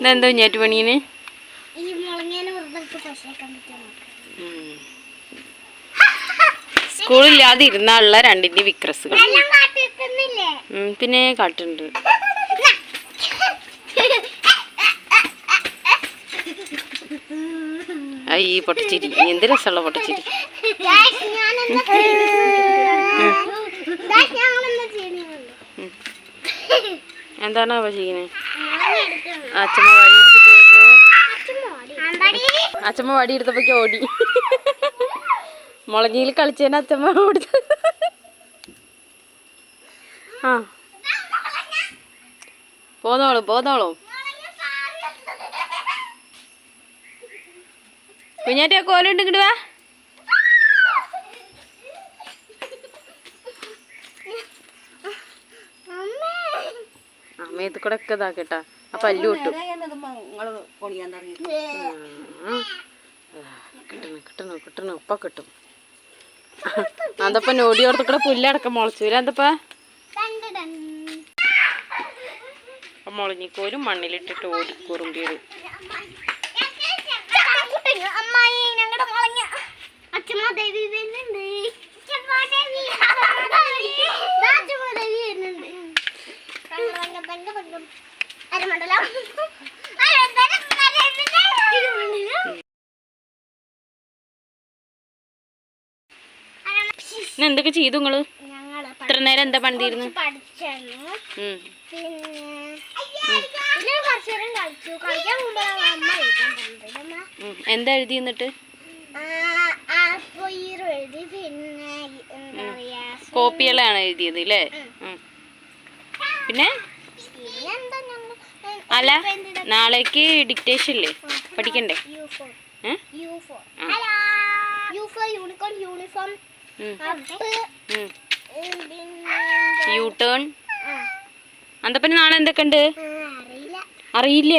ഇതെന്താ കുഞ്ഞാറ്റ് പണീന്? ഈ മുളങ്ങേനെ വെറുതെ ഇട്ട് പശയാക്കാൻ പറ്റുമോ സ്കൂളില്ലാതെ ഇരുന്നുള്ള രണ്ടിന്റെ വിക്രസുകൾ. പിന്നെ കാട്ടുണ്ട്. ഈ പൊട്ടച്ചിരി. എന്ത് രസമുള്ള പൊട്ടച്ചിരി? എന്താണ് അവ ചെയ്യുന്നത്. അച്ഛമ്മ വഴി എടുത്തിട്ട് വരുന്നു. ആമ്പാടി. അച്ഛമ്മ വടി എടുത്തപ്പോഴേക്ക് ഓടി. മുളഞ്ഞിയിൽ കളിച്ചതിന് അച്ഛമ്മ ഓടി ആ. പോന്നോളൂ പോന്നോളൂ. കുഞ്ഞാറ്റ കോലുണ്ട് ഇങ്ങോട്ട് വാ. അമ്മേ. അമ്മയത്ത് കൂടെ ഒക്കെ ഇതാക്കട്ടാ ആ അല്ലു കിട്ടും കിട്ടണം കിട്ടണം കിട്ടണം ഉപ്പ കിട്ടും. അതപ്പ നോടിയോടത്ത് കൂടെ പുല്ലടക്കം മുളച്ചു. വരാ എന്തപ്പാ ഡൺ. മുളഞ്ഞിക്കോലും മണ്ണിലിട്ടിട്ട് ഓടിക്കൂറും കുറുമ്പിയത് അമ്മായി ഞങ്ങളുടെ അരമണ്ഡലം. എന്തൊക്കെ ചെയ്തു നിങ്ങൾ? ഇത്ര നേരം എന്താ പണിതിരുന്നു? എന്താ എഴുതി എന്നിട്ട്? കോപ്പികളാണ് എഴുതിയത് അല്ലേ പിന്നെ? അല്ല നാളേക്ക് ഡിക്റ്റേഷൻ ഇല്ലേ? പഠിക്കണ്ടേ? യൂട്ടേൺ? യു ടേൺ ആ, അന്തപ്പന്നെ നാളെ എന്തൊക്കെ ഉണ്ട് അറിയില്ല.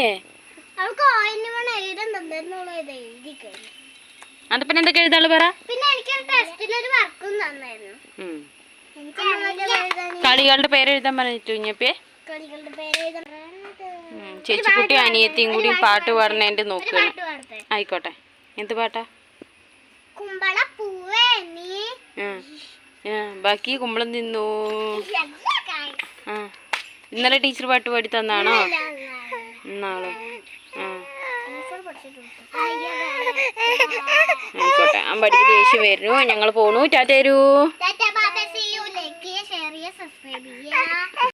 അന്തപ്പന്നെ എന്തൊക്കെ എഴുതാൾ പറ? കളികളുടെ പേര് എഴുതാൻ പറഞ്ഞിട്ടു കുഞ്ഞപ്പേ? കളികളുടെ പേര് എഴുതാൻ. ചേച്ചിക്കുട്ടി അനിയത്തിയും കൂടി പാട്ട് പാടുന്ന എന്റെ നോക്കുക ആയിക്കോട്ടെ. എന്ത് പാട്ടാ? ബാക്കി കുമ്പളം തിന്നു ഇന്നലെ ടീച്ചർ പാട്ട് പാടി തന്നാണോ? ഇന്നാളോ? ആയിക്കോട്ടെ. അമ്പടിക്ക് ദേഷ്യം വരുന്നു. ഞങ്ങൾ പോണു. ചാറ്റരൂ